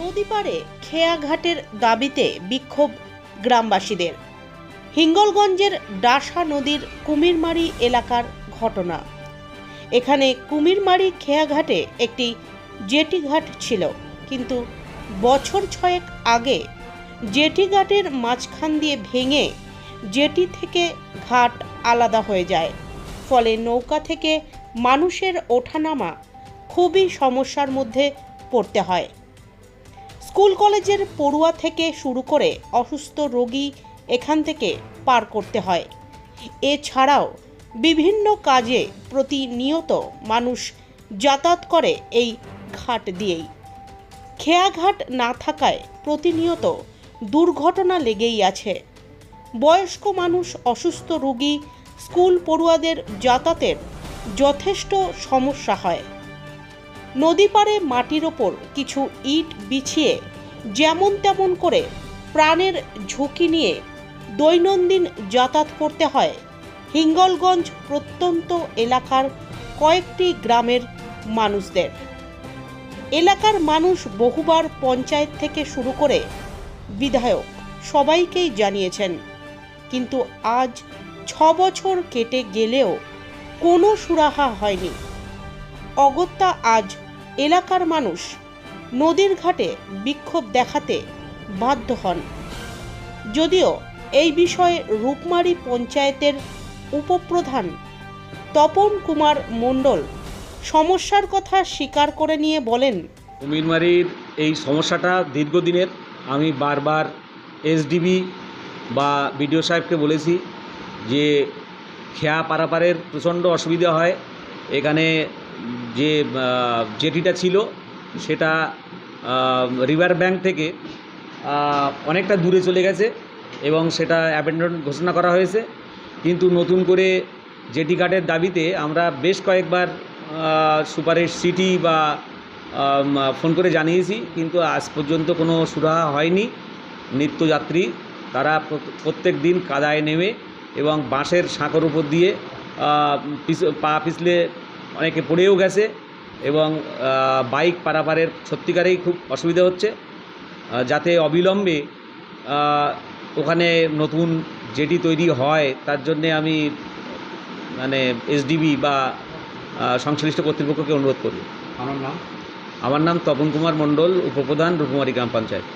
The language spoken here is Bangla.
নদী পাড়ে খেয়াঘাটের দাবিতে বিক্ষোভ গ্রামবাসীদের। হিঙ্গলগঞ্জের ডাসা নদীর কুমিরমারি এলাকার ঘটনা। এখানে কুমিরমারি খেয়াঘাটে একটি জেটি ঘাট ছিল, কিন্তু বছর ছয়েক আগে জেটি ঘাটের মাঝখান দিয়ে ভেঙে জেটি থেকে ঘাট আলাদা হয়ে যায়। ফলে নৌকা থেকে মানুষের ওঠানামা খুবই সমস্যার মধ্যে পড়তে হয়। স্কুল কলেজের পড়ুয়া থেকে শুরু করে অসুস্থ রোগী এখান থেকে পার করতে হয়। এছাড়াও বিভিন্ন কাজে প্রতিনিয়ত মানুষ যাতায়াত করে এই ঘাট দিয়েই। খেয়াঘাট না থাকায় প্রতিনিয়ত দুর্ঘটনা লেগেই আছে। বয়স্ক মানুষ, অসুস্থ রোগী, স্কুল পড়ুয়াদের যাতায়াতের যথেষ্ট সমস্যা হয়। নদী পাড়ে মাটির ওপর কিছু ইট বিছিয়ে যেমন তেমন করে প্রাণের ঝুঁকি নিয়ে দৈনন্দিন যাতায়াত করতে হয়। হিঙ্গলগঞ্জ প্রত্যন্ত এলাকার কয়েকটি গ্রামের মানুষদের। এলাকার মানুষ বহুবার পঞ্চায়েত থেকে শুরু করে বিধায়ক সবাইকেই জানিয়েছেন, কিন্তু আজ ছ বছর কেটে গেলেও কোনো সুরাহা হয়নি। অগত্যা আজ এলাকার মানুষ নদীর ঘাটে বিক্ষোভ দেখাতে বাধ্য হন। যদিও এই বিষয়ে রূপমারি পঞ্চায়েতের উপপ্রধান তপন কুমার মণ্ডল সমস্যার কথা স্বীকার করে নিয়ে বলেন কুমিরমারির এই সমস্যাটা দীর্ঘদিনের, আমি বারবার এসডিবি বা বিডিও সাহেবকে বলেছি যে খেয়া পারাপারের প্রচণ্ড অসুবিধা হয়। এখানে যে জেটিটা ছিল, সেটা রিভার ব্যাঙ্ক থেকে অনেকটা দূরে চলে গেছে এবং সেটা অ্যাবেন্ডন ঘোষণা করা হয়েছে। কিন্তু নতুন করে জেটি ঘাটের দাবিতে আমরা বেশ কয়েকবার সুপারের সিটি বা ফোন করে জানিয়েছি, কিন্তু আজ পর্যন্ত কোনো সুরাহা হয়নি। নিত্যযাত্রী, তারা প্রত- প্রত্যেক দিন কাদায় নেমে এবং বাঁশের সাঁকোর উপর দিয়ে পা পিছলে অনেকে পড়েও গেছে এবং বাইক পারাপারের সত্যিকারেই খুব অসুবিধা হচ্ছে যাতে অবিলম্বে ওখানে নতুন যেটি তৈরি হয় তার জন্যে আমি মানে এসডিবি বা সংশ্লিষ্ট কর্তৃপক্ষকে অনুরোধ করব আমার নাম? আমার নাম তপন কুমার মণ্ডল উপপ্রধান রূপমারি গ্রাম পঞ্চায়েত।